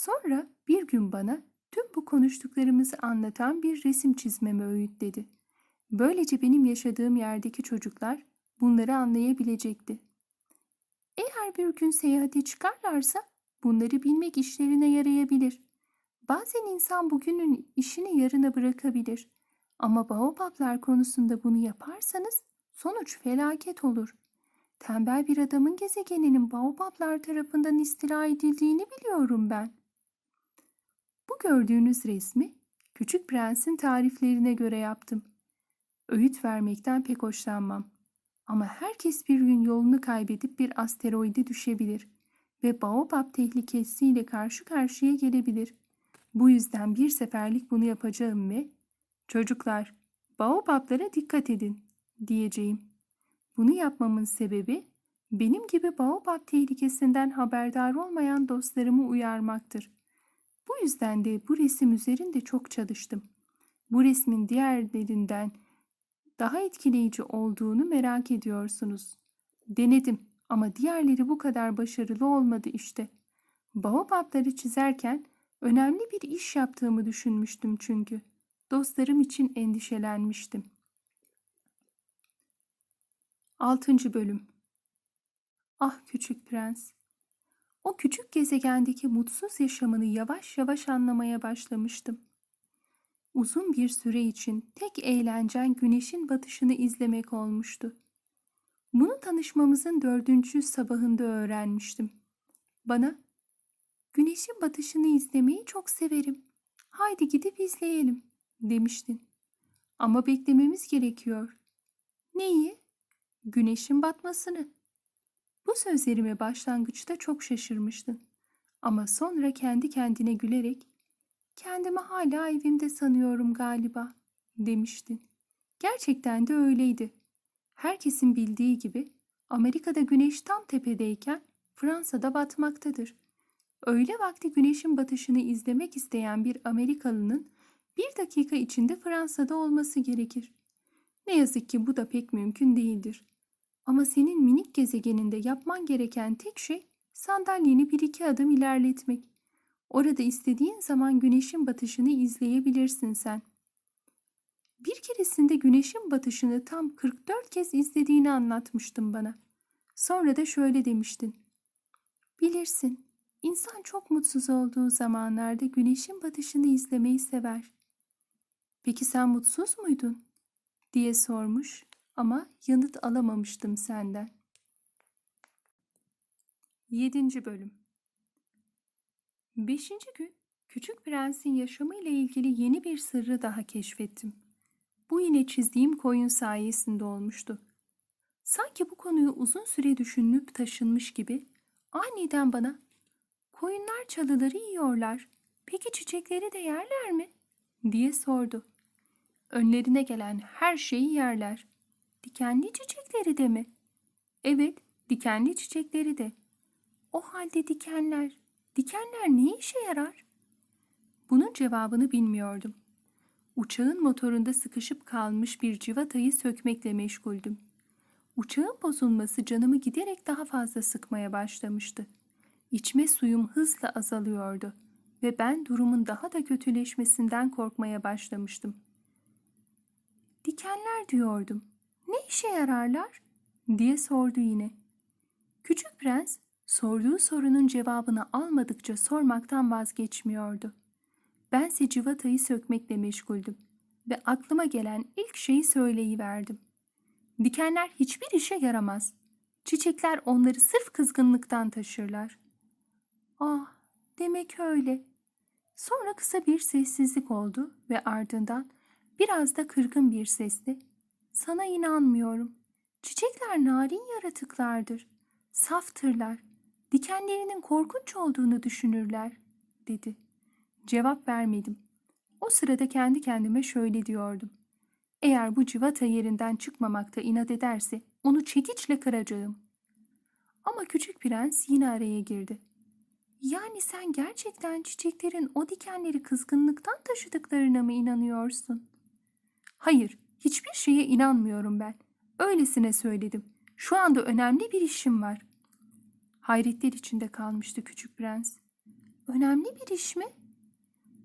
Sonra bir gün bana tüm bu konuştuklarımızı anlatan bir resim çizmemi öğütledi. Böylece benim yaşadığım yerdeki çocuklar bunları anlayabilecekti. Eğer bir gün seyahate çıkarlarsa bunları bilmek işlerine yarayabilir. Bazen insan bugünün işini yarına bırakabilir. Ama baobablar konusunda bunu yaparsanız sonuç felaket olur. Tembel bir adamın gezegeninin baobablar tarafından istila edildiğini biliyorum ben. Gördüğünüz resmi Küçük Prens'in tariflerine göre yaptım. Öğüt vermekten pek hoşlanmam. Ama herkes bir gün yolunu kaybedip bir asteroide düşebilir ve baobab tehlikesiyle karşı karşıya gelebilir. Bu yüzden bir seferlik bunu yapacağım ve çocuklar baobablara dikkat edin diyeceğim. Bunu yapmamın sebebi benim gibi baobab tehlikesinden haberdar olmayan dostlarımı uyarmaktır. Bu yüzden de bu resim üzerinde çok çalıştım. Bu resmin diğerlerinden daha etkileyici olduğunu merak ediyorsunuz. Denedim ama diğerleri bu kadar başarılı olmadı işte. Baobabları çizerken önemli bir iş yaptığımı düşünmüştüm çünkü. Dostlarım için endişelenmiştim. 6. Bölüm Ah küçük prens. O küçük gezegendeki mutsuz yaşamını yavaş yavaş anlamaya başlamıştım. Uzun bir süre için tek eğlencen güneşin batışını izlemek olmuştu. Bunu tanışmamızın dördüncü sabahında öğrenmiştim. Bana, güneşin batışını izlemeyi çok severim. Haydi gidip izleyelim, demiştin. Ama beklememiz gerekiyor. Neyi? Güneşin batmasını. Bu sözlerime başlangıçta çok şaşırmıştın. Ama sonra kendi kendine gülerek kendimi hala evimde sanıyorum galiba demiştin. Gerçekten de öyleydi. Herkesin bildiği gibi Amerika'da güneş tam tepedeyken Fransa'da batmaktadır. Öğle vakti güneşin batışını izlemek isteyen bir Amerikalının bir dakika içinde Fransa'da olması gerekir. Ne yazık ki bu da pek mümkün değildir. Ama senin minik gezegeninde yapman gereken tek şey sandalyeni bir iki adım ilerletmek. Orada istediğin zaman güneşin batışını izleyebilirsin sen. Bir keresinde güneşin batışını tam 44 kez izlediğini anlatmıştın bana. Sonra da şöyle demiştin. Bilirsin, insan çok mutsuz olduğu zamanlarda güneşin batışını izlemeyi sever. Peki sen mutsuz muydun? diye sormuş ama yanıt alamamıştım senden. 7. Bölüm 5. gün Küçük Prens'in yaşamı ile ilgili yeni bir sırrı daha keşfettim. Bu yine çizdiğim koyun sayesinde olmuştu. Sanki bu konuyu uzun süre düşünüp taşınmış gibi aniden bana koyunlar çalıları yiyorlar. Peki çiçekleri de yerler mi? diye sordu. Önlerine gelen her şeyi yerler. Dikenli çiçekleri de mi? Evet, dikenli çiçekleri de. O halde dikenler, dikenler ne işe yarar? Bunun cevabını bilmiyordum. Uçağın motorunda sıkışıp kalmış bir civatayı sökmekle meşguldüm. Uçağın bozulması canımı giderek daha fazla sıkmaya başlamıştı. İçme suyum hızla azalıyordu ve ben durumun daha da kötüleşmesinden korkmaya başlamıştım. Dikenler diyordum. Ne işe yararlar? diye sordu yine. Küçük prens sorduğu sorunun cevabını almadıkça sormaktan vazgeçmiyordu. Bense civatayı sökmekle meşguldüm ve aklıma gelen ilk şeyi söyleyiverdim. Dikenler hiçbir işe yaramaz. Çiçekler onları sırf kızgınlıktan taşırlar. Ah, demek öyle. Sonra kısa bir sessizlik oldu ve ardından biraz da kırgın bir sesle sana inanmıyorum. Çiçekler narin yaratıklardır. Saftırlar. Dikenlerinin korkunç olduğunu düşünürler, dedi. Cevap vermedim. O sırada kendi kendime şöyle diyordum. Eğer bu civata yerinden çıkmamakta inat ederse onu çekiçle kıracağım. Ama küçük prens yine araya girdi. Yani sen gerçekten çiçeklerin o dikenleri kızgınlıktan taşıdıklarına mı inanıyorsun? Hayır, hiçbir şeye inanmıyorum ben. Öylesine söyledim. Şu anda önemli bir işim var. Hayretler içinde kalmıştı küçük prens. önemli bir iş mi?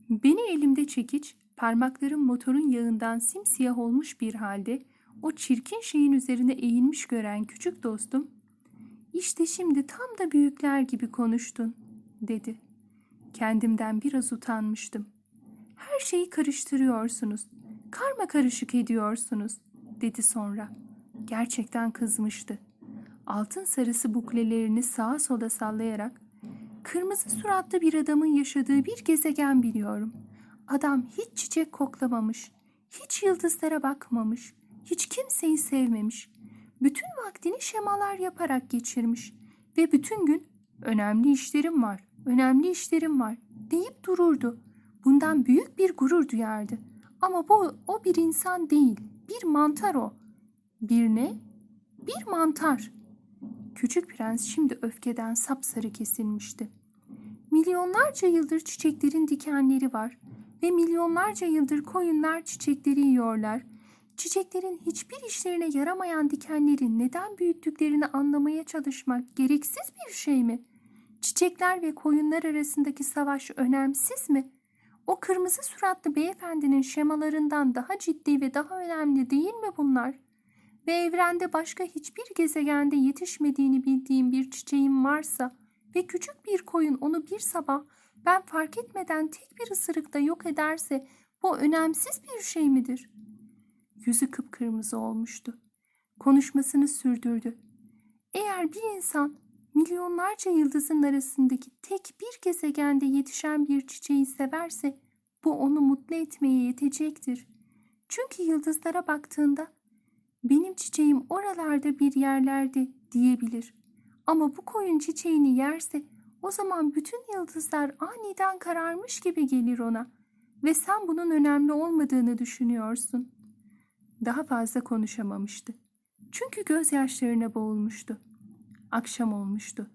Beni elimde çekiç, parmaklarım motorun yağından simsiyah olmuş bir halde o çirkin şeyin üzerine eğilmiş gören küçük dostum, işte şimdi tam da büyükler gibi konuştun, dedi. Kendimden biraz utanmıştım. Her şeyi karıştırıyorsunuz, karma karışık ediyorsunuz, dedi sonra. Gerçekten kızmıştı. Altın sarısı buklelerini sağa sola sallayarak, kırmızı suratlı bir adamın yaşadığı bir gezegen biliyorum. Adam hiç çiçek koklamamış, hiç yıldızlara bakmamış, hiç kimseyi sevmemiş. Bütün vaktini şemalar yaparak geçirmiş ve bütün gün önemli işlerim var, önemli işlerim var deyip dururdu. Bundan büyük bir gurur duyardı. Ama bu o bir insan değil, bir mantar o. Bir ne? Bir mantar. Küçük prens şimdi öfkeden sapsarı kesilmişti. Milyonlarca yıldır çiçeklerin dikenleri var ve milyonlarca yıldır koyunlar çiçekleri yiyorlar. Çiçeklerin hiçbir işlerine yaramayan dikenleri neden büyüttüklerini anlamaya çalışmak gereksiz bir şey mi? Çiçekler ve koyunlar arasındaki savaş önemsiz mi? O kırmızı suratlı beyefendinin şemalarından daha ciddi ve daha önemli değil mi bunlar? Ve evrende başka hiçbir gezegende yetişmediğini bildiğim bir çiçeğim varsa ve küçük bir koyun onu bir sabah ben fark etmeden tek bir ısırıkta yok ederse bu önemsiz bir şey midir? Yüzü kıpkırmızı olmuştu. Konuşmasını sürdürdü. Eğer bir insan milyonlarca yıldızın arasındaki tek bir gezegende yetişen bir çiçeği severse bu onu mutlu etmeye yetecektir. Çünkü yıldızlara baktığında benim çiçeğim oralarda bir yerlerde diyebilir. Ama bu koyun çiçeğini yerse o zaman bütün yıldızlar aniden kararmış gibi gelir ona ve sen bunun önemli olmadığını düşünüyorsun. Daha fazla konuşamamıştı. Çünkü gözyaşlarına boğulmuştu. Akşam olmuştu.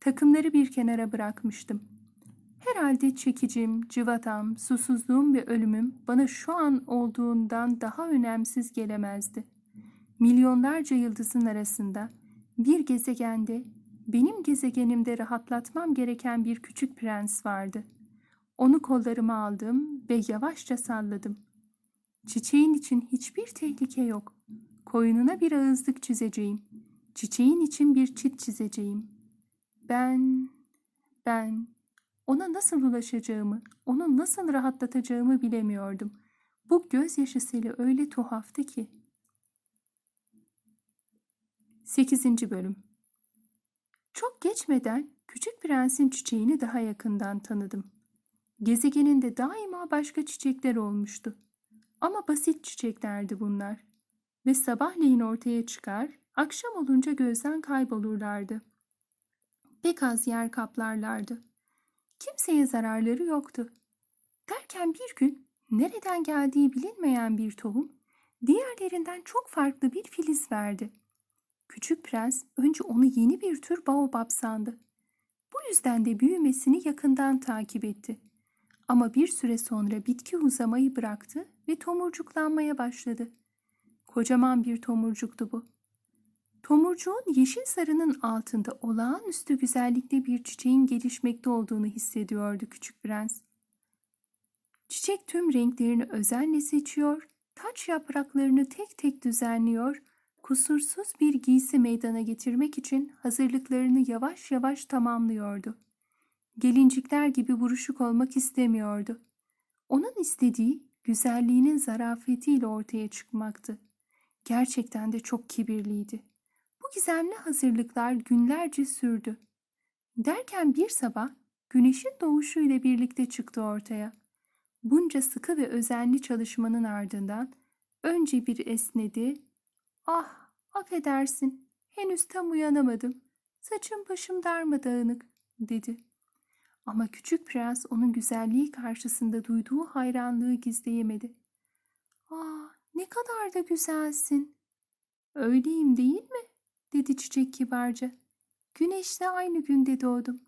Takımları bir kenara bırakmıştım. Herhalde çekicim, cıvatam, susuzluğum ve ölümüm bana şu an olduğundan daha önemsiz gelemezdi. Milyonlarca yıldızın arasında bir gezegende benim gezegenimde rahatlatmam gereken bir küçük prens vardı. Onu kollarıma aldım ve yavaşça salladım. Çiçeğin için hiçbir tehlike yok. Koyununa bir ağızlık çizeceğim. Çiçeğin için bir çit çizeceğim. Ben, ben ona nasıl ulaşacağımı, onu nasıl rahatlatacağımı bilemiyordum. Bu gözyaşı seli öyle tuhaftı ki. 8. Bölüm Çok geçmeden Küçük Prens'in çiçeğini daha yakından tanıdım. Gezegeninde daima başka çiçekler olmuştu. Ama basit çiçeklerdi bunlar. Ve sabahleyin ortaya çıkar, akşam olunca gözden kaybolurlardı. Pek az yer kaplarlardı. Kimseye zararları yoktu. Derken bir gün nereden geldiği bilinmeyen bir tohum diğerlerinden çok farklı bir filiz verdi. Küçük prens önce onu yeni bir tür baobab sandı. Bu yüzden de büyümesini yakından takip etti. Ama bir süre sonra bitki uzamayı bıraktı ve tomurcuklanmaya başladı. Kocaman bir tomurcuktu bu. Tomurcuğun yeşil sarının altında olağanüstü güzellikte bir çiçeğin gelişmekte olduğunu hissediyordu küçük prens. Çiçek tüm renklerini özenle seçiyor, taç yapraklarını tek tek düzenliyor, kusursuz bir giysi meydana getirmek için hazırlıklarını yavaş yavaş tamamlıyordu. Gelincikler gibi buruşuk olmak istemiyordu. Onun istediği güzelliğinin zarafetiyle ortaya çıkmaktı. Gerçekten de çok kibirliydi. Gizemli hazırlıklar günlerce sürdü. Derken bir sabah güneşin doğuşuyla birlikte çıktı ortaya. Bunca sıkı ve özenli çalışmanın ardından önce bir esnedi. Ah, affedersin, henüz tam uyanamadım. Saçım başım darmadağınık, dedi. Ama küçük prens onun güzelliği karşısında duyduğu hayranlığı gizleyemedi. Ah, ne kadar da güzelsin. Öyleyim değil mi? Dedi çiçek kibarca. Güneşle aynı günde doğdum.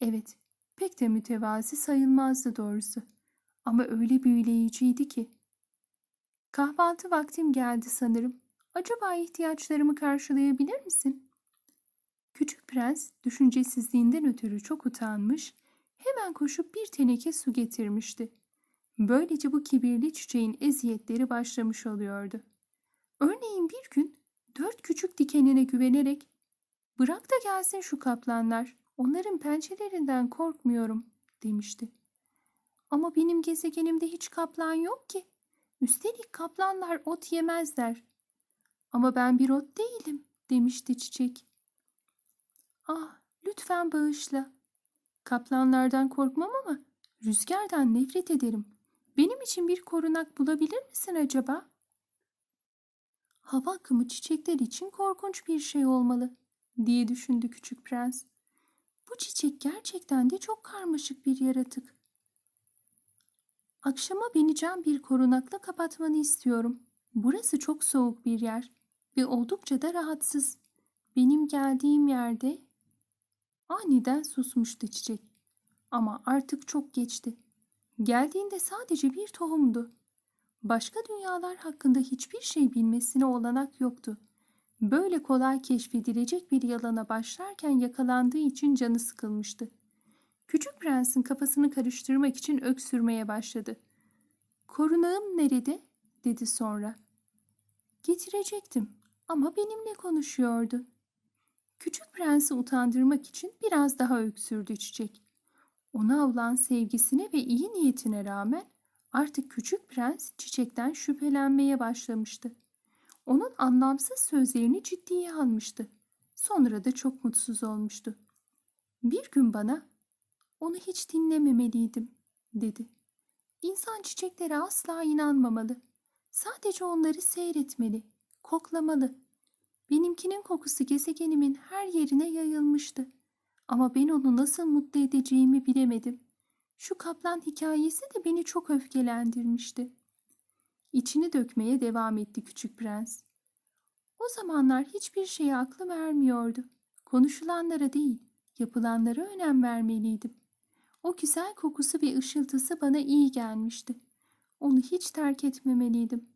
Evet, pek de mütevazi sayılmazdı doğrusu. Ama öyle büyüleyiciydi ki. Kahvaltı vaktim geldi sanırım. Acaba ihtiyaçlarımı karşılayabilir misin? Küçük prens düşüncesizliğinden ötürü çok utanmış hemen koşup bir teneke su getirmişti. Böylece bu kibirli çiçeğin eziyetleri başlamış oluyordu. Örneğin bir gün dört küçük dikenine güvenerek ''Bırak da gelsin şu kaplanlar, onların pençelerinden korkmuyorum.'' demişti. Ama benim gezegenimde hiç kaplan yok ki. Üstelik kaplanlar ot yemezler. Ama ben bir ot değilim demişti çiçek. Ah lütfen bağışla. Kaplanlardan korkmam ama rüzgardan nefret ederim. Benim için bir korunak bulabilir misin acaba? Hava akımı çiçekler için korkunç bir şey olmalı diye düşündü küçük prens. Bu çiçek gerçekten de çok karmaşık bir yaratık. Akşama beni bir korunakla kapatmanı istiyorum. Burası çok soğuk bir yer ve oldukça da rahatsız. Benim geldiğim yerde aniden susmuştu çiçek. Ama artık çok geçti. Geldiğinde sadece bir tohumdu. Başka dünyalar hakkında hiçbir şey bilmesine olanak yoktu. Böyle kolay keşfedilecek bir yalana başlarken yakalandığı için canı sıkılmıştı. Küçük prensin kafasını karıştırmak için öksürmeye başladı. Korunağım nerede? dedi sonra. Getirecektim ama benimle konuşuyordu. Küçük prensi utandırmak için biraz daha öksürdü çiçek. Ona olan sevgisine ve iyi niyetine rağmen artık küçük prens çiçekten şüphelenmeye başlamıştı. Onun anlamsız sözlerini ciddiye almıştı. Sonra da çok mutsuz olmuştu. Bir gün bana onu hiç dinlememeliydim dedi. İnsan çiçeklere asla inanmamalı. Sadece onları seyretmeli, koklamalı. Benimkinin kokusu gezegenimin her yerine yayılmıştı. Ama ben onu nasıl mutlu edeceğimi bilemedim. Şu kaplan hikayesi de beni çok öfkelendirmişti. İçini dökmeye devam etti küçük prens. O zamanlar hiçbir şeye aklım ermiyordu. Konuşulanlara değil, yapılanlara önem vermeliydim. O güzel kokusu ve ışıltısı bana iyi gelmişti. Onu hiç terk etmemeliydim.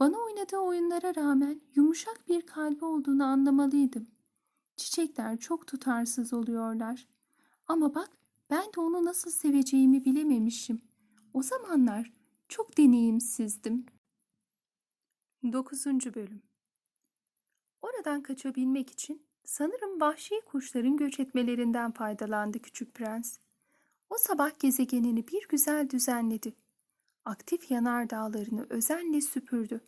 Bana oynadığı oyunlara rağmen yumuşak bir kalbi olduğunu anlamalıydım. Çiçekler çok tutarsız oluyorlar. Ama bak ben de onu nasıl seveceğimi bilememişim. O zamanlar çok deneyimsizdim. 9. Bölüm Oradan kaçabilmek için sanırım vahşi kuşların göç etmelerinden faydalandı küçük prens. O sabah gezegenini bir güzel düzenledi. Aktif yanardağlarını özenle süpürdü.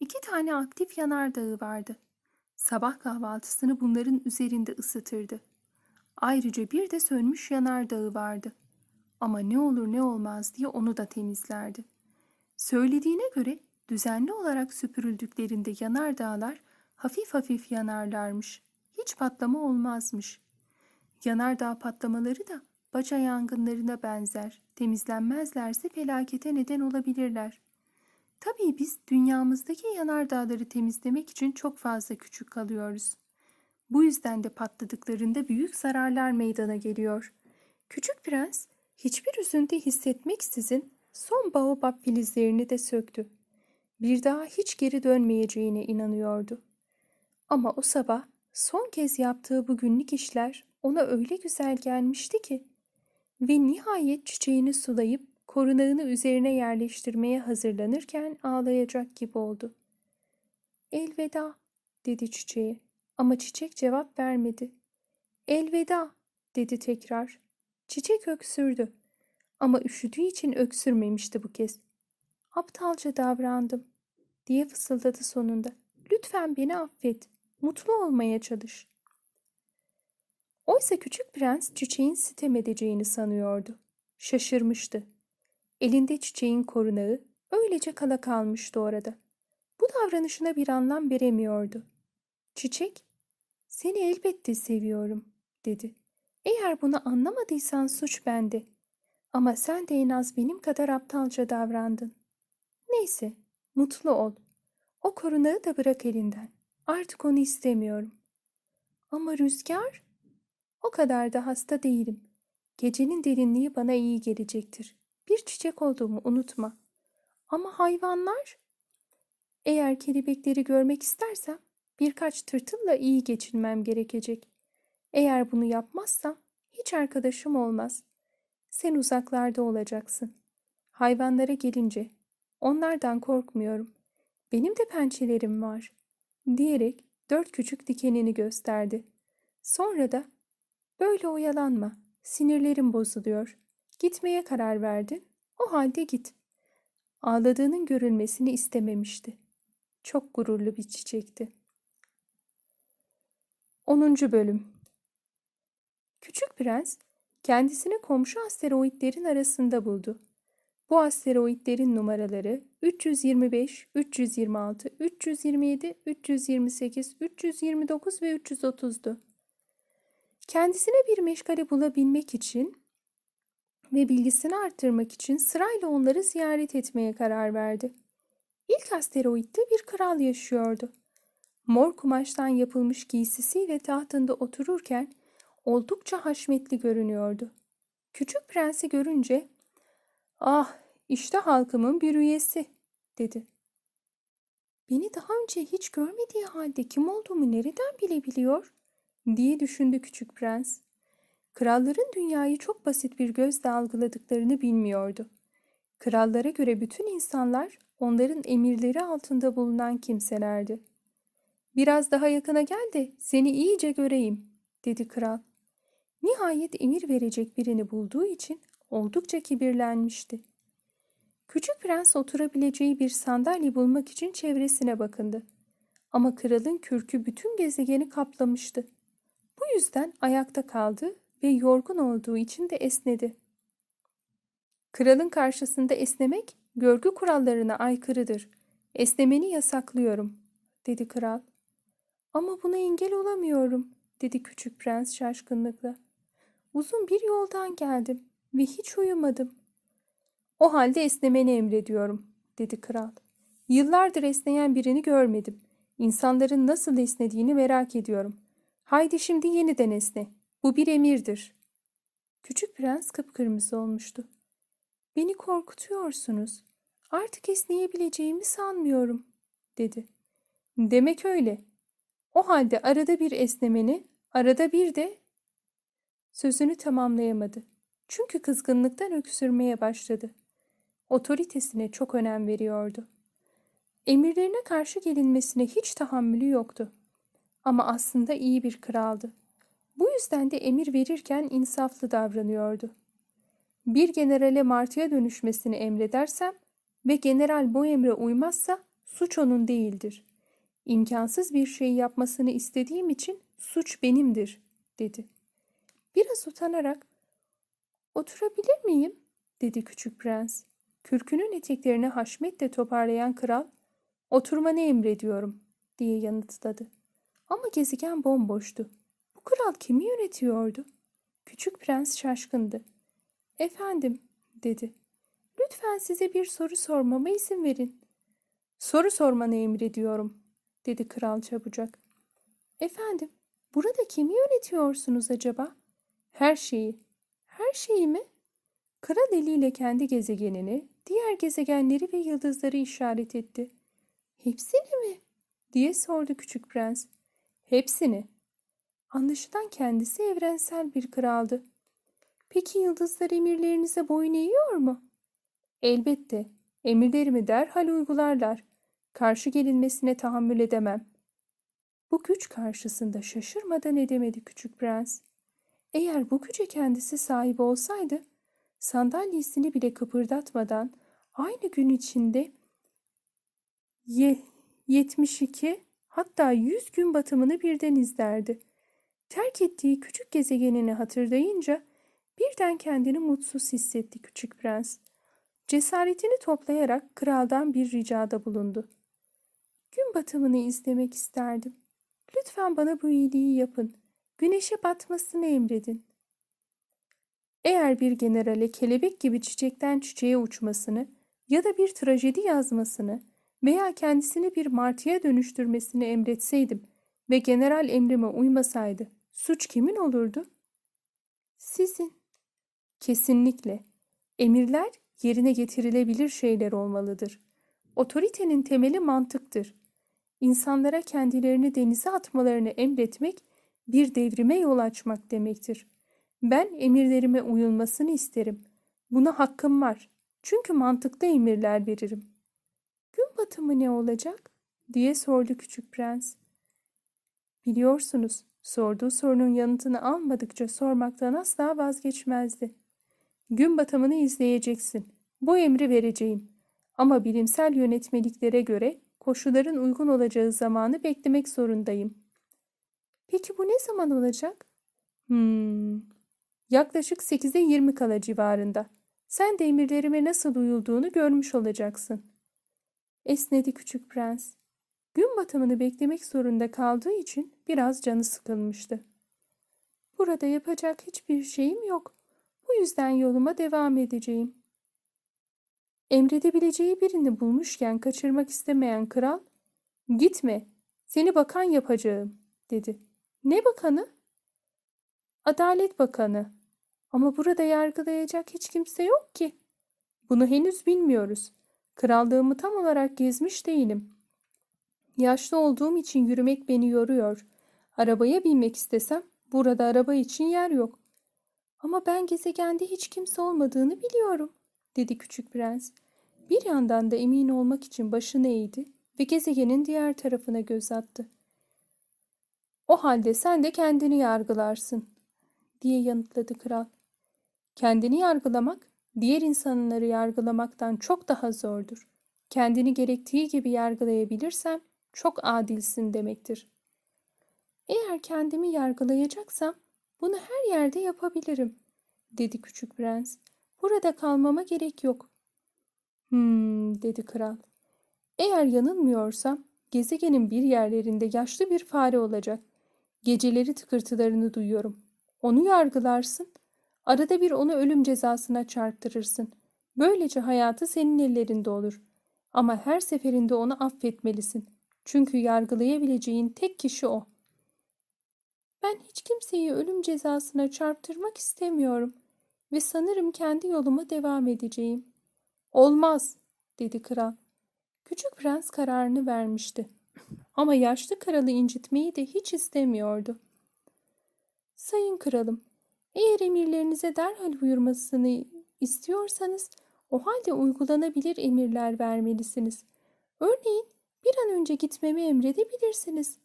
İki tane aktif yanardağı vardı. Sabah kahvaltısını bunların üzerinde ısıtırdı. Ayrıca bir de sönmüş yanardağı vardı. Ama ne olur ne olmaz diye onu da temizlerdi. Söylediğine göre düzenli olarak süpürüldüklerinde yanardağlar hafif hafif yanarlarmış. Hiç patlama olmazmış. Yanardağ patlamaları da baca yangınlarına benzer. Temizlenmezlerse felakete neden olabilirler. Tabii biz dünyamızdaki yanardağları temizlemek için çok fazla küçük kalıyoruz. Bu yüzden de patladıklarında büyük zararlar meydana geliyor. Küçük prens hiçbir üzüntü hissetmeksizin son baobab filizlerini de söktü. Bir daha hiç geri dönmeyeceğine inanıyordu. Ama o sabah son kez yaptığı bu günlük işler ona öyle güzel gelmişti ki ve nihayet çiçeğini sulayıp korunağını üzerine yerleştirmeye hazırlanırken ağlayacak gibi oldu. Elveda dedi çiçeğe ama çiçek cevap vermedi. Elveda dedi tekrar. Çiçek öksürdü ama üşüdüğü için öksürmemişti bu kez. Aptalca davrandım diye fısıldadı sonunda. Lütfen beni affet. Mutlu olmaya çalış. Oysa küçük prens çiçeğin sitem edeceğini sanıyordu. Şaşırmıştı. Elinde çiçeğin korunağı öylece kala kalmıştı orada. Bu davranışına bir anlam veremiyordu. Çiçek, seni elbette seviyorum, dedi. Eğer bunu anlamadıysan suç bende. Ama sen de en az benim kadar aptalca davrandın. Neyse, mutlu ol. O korunağı da bırak elinden. Artık onu istemiyorum. Ama rüzgar? O kadar da hasta değilim. Gecenin derinliği bana iyi gelecektir. Bir çiçek olduğumu unutma. Ama hayvanlar? Eğer kelebekleri görmek istersem birkaç tırtılla iyi geçinmem gerekecek. Eğer bunu yapmazsam hiç arkadaşım olmaz. Sen uzaklarda olacaksın. Hayvanlara gelince, onlardan korkmuyorum. Benim de pençelerim var, diyerek dört küçük dikenini gösterdi. Sonra da, böyle oyalanma, sinirlerim bozuluyor. Gitmeye karar verdin, o halde git. Ağladığının görülmesini istememişti. Çok gururlu bir çiçekti. 10. Bölüm Küçük Prens kendisini komşu asteroidlerin arasında buldu. Bu asteroidlerin numaraları 325, 326, 327, 328, 329 ve 330'du. Kendisine bir meşgale bulabilmek için ve bilgisini arttırmak için sırayla onları ziyaret etmeye karar verdi. İlk asteroitte bir kral yaşıyordu. Mor kumaştan yapılmış giysisiyle tahtında otururken oldukça haşmetli görünüyordu. Küçük prensi görünce, ''Ah, işte halkımın bir üyesi.'' dedi. ''Beni daha önce hiç görmediği halde kim olduğumu nereden bilebiliyor?'' diye düşündü küçük prens. Kralların dünyayı çok basit bir gözle algıladıklarını bilmiyordu. Krallara göre bütün insanlar onların emirleri altında bulunan kimselerdi. Biraz daha yakına gel de seni iyice göreyim, dedi kral. Nihayet emir verecek birini bulduğu için oldukça kibirlenmişti. Küçük prens oturabileceği bir sandalye bulmak için çevresine bakındı. Ama kralın kürkü bütün gezegeni kaplamıştı. Bu yüzden ayakta kaldı ve yorgun olduğu için de esnedi. Kralın karşısında esnemek görgü kurallarına aykırıdır. Esnemeni yasaklıyorum, dedi kral. Ama buna engel olamıyorum, dedi küçük prens şaşkınlıkla. Uzun bir yoldan geldim ve hiç uyumadım. O halde esnemeni emrediyorum, dedi kral. Yıllardır esneyen birini görmedim. İnsanların nasıl esnediğini merak ediyorum. Haydi şimdi yeniden esne. Bu bir emirdir. Küçük prens kıpkırmızı olmuştu. Beni korkutuyorsunuz. Artık esneyebileceğimi sanmıyorum, dedi. Demek öyle. O halde arada bir esnemeni, arada bir de... Sözünü tamamlayamadı. Çünkü kızgınlıktan öksürmeye başladı. Otoritesine çok önem veriyordu. Emirlerine karşı gelinmesine hiç tahammülü yoktu. Ama aslında iyi bir kraldı. Bu yüzden de emir verirken insaflı davranıyordu. Bir generale martıya dönüşmesini emredersem ve general bu emre uymazsa suç onun değildir. İmkansız bir şey yapmasını istediğim için suç benimdir, dedi. Biraz utanarak, oturabilir miyim, dedi küçük prens. Kürkünün eteklerini haşmetle toparlayan kral, oturmanı emrediyorum, diye yanıtladı. Ama gezegen bomboştu. Bu kral kimi yönetiyordu? Küçük prens şaşkındı. Efendim, dedi. Lütfen size bir soru sormama izin verin. Soru sormanı emrediyorum, dedi kral çabucak. Efendim, burada kimi yönetiyorsunuz acaba? Her şeyi. Her şeyi mi? Kral eliyle kendi gezegenini, diğer gezegenleri ve yıldızları işaret etti. Hepsini mi? diye sordu küçük prens. Hepsini. Anlaşılan kendisi evrensel bir kraldı. Peki yıldızlar emirlerinize boyun eğiyor mu? Elbette. Emirlerimi derhal uygularlar. Karşı gelinmesine tahammül edemem. Bu güç karşısında şaşırmadan edemedi küçük prens. Eğer bu güce kendisi sahip olsaydı, sandalyesini bile kıpırdatmadan aynı gün içinde ye 72 hatta 100 gün batımını birden izlerdi. Terk ettiği küçük gezegenini hatırlayınca birden kendini mutsuz hissetti küçük prens. Cesaretini toplayarak kraldan bir ricada bulundu. Gün batımını izlemek isterdim. Lütfen bana bu iyiliği yapın. Güneşe batmasını emredin. Eğer bir generale kelebek gibi çiçekten çiçeğe uçmasını ya da bir trajedi yazmasını veya kendisini bir martıya dönüştürmesini emretseydim ve general emrime uymasaydı suç kimin olurdu? Sizin. Kesinlikle. Emirler yerine getirilebilir şeyler olmalıdır. Otoritenin temeli mantıktır. İnsanlara kendilerini denize atmalarını emretmek bir devrime yol açmak demektir. Ben emirlerime uyulmasını isterim. Buna hakkım var. Çünkü mantıklı emirler veririm. Gün batımı ne olacak? diye sordu küçük prens. Biliyorsunuz, sorduğu sorunun yanıtını almadıkça sormaktan asla vazgeçmezdi. Gün batımını izleyeceksin. Bu emri vereceğim. Ama bilimsel yönetmeliklere göre koşulların uygun olacağı zamanı beklemek zorundayım. Peki bu ne zaman olacak? Hmm, yaklaşık 8'e 20 kala civarında. Sen de emirlerime nasıl uyulduğunu görmüş olacaksın. Esnedi küçük prens. Gün batımını beklemek zorunda kaldığı için biraz canı sıkılmıştı. Burada yapacak hiçbir şeyim yok. Bu yüzden yoluma devam edeceğim. Emredebileceği birini bulmuşken kaçırmak istemeyen kral, "Gitme, seni bakan yapacağım." dedi. "Ne bakanı?" "Adalet Bakanı. Ama burada yargılayacak hiç kimse yok ki." "Bunu henüz bilmiyoruz. Krallığımı tam olarak gezmiş değilim. Yaşlı olduğum için yürümek beni yoruyor. Arabaya binmek istesem burada araba için yer yok. Ama ben gezegende hiç kimse olmadığını biliyorum, dedi küçük prens. Bir yandan da emin olmak için başını eğdi ve gezegenin diğer tarafına göz attı. O halde sen de kendini yargılarsın, diye yanıtladı kral. Kendini yargılamak, diğer insanları yargılamaktan çok daha zordur. Kendini gerektiği gibi yargılayabilirsem çok adilsin demektir. Eğer kendimi yargılayacaksam bunu her yerde yapabilirim, dedi küçük prens. Burada kalmama gerek yok. Hmm, dedi kral. Eğer yanılmıyorsam gezegenin bir yerlerinde yaşlı bir fare olacak. Geceleri tıkırtılarını duyuyorum. Onu yargılarsın. Arada bir onu ölüm cezasına çarptırırsın. Böylece hayatı senin ellerinde olur. Ama her seferinde onu affetmelisin. Çünkü yargılayabileceğin tek kişi o. Ben hiç kimseyi ölüm cezasına çarptırmak istemiyorum ve sanırım kendi yoluma devam edeceğim. Olmaz, dedi kral. Küçük prens kararını vermişti. Ama yaşlı kralı incitmeyi de hiç istemiyordu. Sayın kralım, eğer emirlerinize derhal uyurmasını istiyorsanız o halde uygulanabilir emirler vermelisiniz. Örneğin bir an önce gitmemi emredebilirsiniz.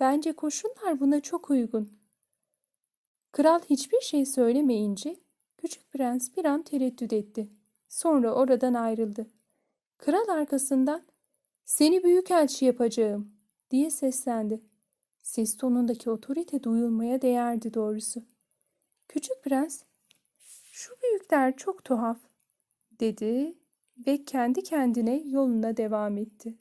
Bence koşullar buna çok uygun. Kral hiçbir şey söylemeyince küçük prens bir an tereddüt etti. Sonra oradan ayrıldı. Kral arkasından seni büyükelçi yapacağım diye seslendi. Ses tonundaki otorite duyulmaya değerdi doğrusu. Küçük prens şu büyükler çok tuhaf dedi ve kendi kendine yoluna devam etti.